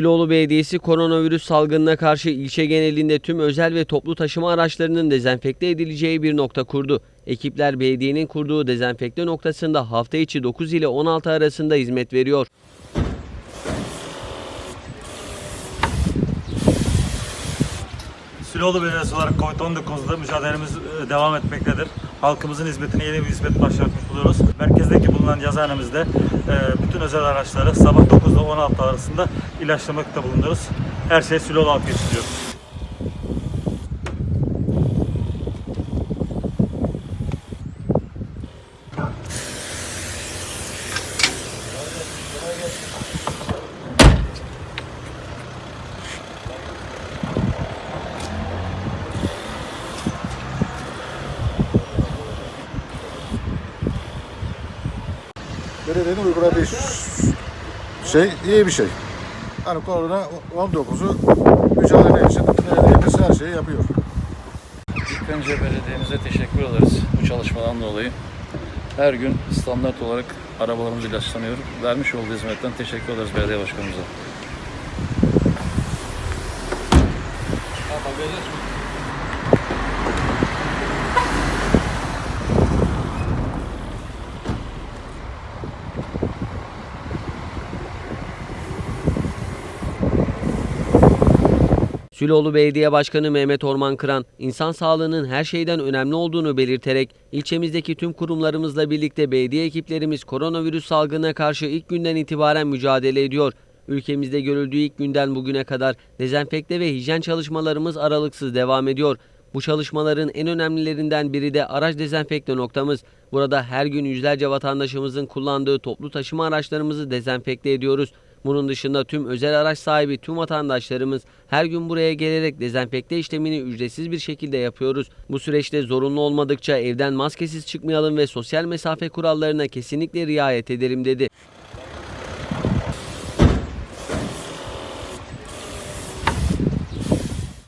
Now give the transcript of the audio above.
Süloğlu Belediyesi koronavirüs salgınına karşı ilçe genelinde tüm özel ve toplu taşıma araçlarının dezenfekte edileceği bir nokta kurdu. Ekipler belediyenin kurduğu dezenfekte noktasında hafta içi 9 ile 16 arasında hizmet veriyor. Süloğlu Belediyesi olarak COVID-19'da mücadelemiz e, devam etmektedir. Halkımızın hizmetine yeni bir hizmet başlatmış buluyoruz. Merkezdeki bulunan yazıhanemizde e, bütün özel araçları sabah 9 ile 16 arasında ilaçlamakta bulunuyoruz. Her şey Süloğlu halkı için belediyenin uyguladığı şey iyi bir şey. Hani korona 19'u mücadele için belediyemiz her şeyi yapıyor. İlk önce belediyemize teşekkür ederiz bu çalışmadan dolayı. Her gün standart olarak arabalarımız ilaçlanıyor. Vermiş olduğu hizmetten teşekkür ederiz belediye başkanımıza. Süloğlu Belediye Başkanı Mehmet Orman Kıran, insan sağlığının her şeyden önemli olduğunu belirterek ilçemizdeki tüm kurumlarımızla birlikte belediye ekiplerimiz koronavirüs salgınına karşı ilk günden itibaren mücadele ediyor. Ülkemizde görüldüğü ilk günden bugüne kadar dezenfekte ve hijyen çalışmalarımız aralıksız devam ediyor. Bu çalışmaların en önemlilerinden biri de araç dezenfekte noktamız. Burada her gün yüzlerce vatandaşımızın kullandığı toplu taşıma araçlarımızı dezenfekte ediyoruz. Bunun dışında tüm özel araç sahibi tüm vatandaşlarımız her gün buraya gelerek dezenfekte işlemini ücretsiz bir şekilde yapıyoruz. Bu süreçte zorunlu olmadıkça evden maskesiz çıkmayalım ve sosyal mesafe kurallarına kesinlikle riayet edelim dedi.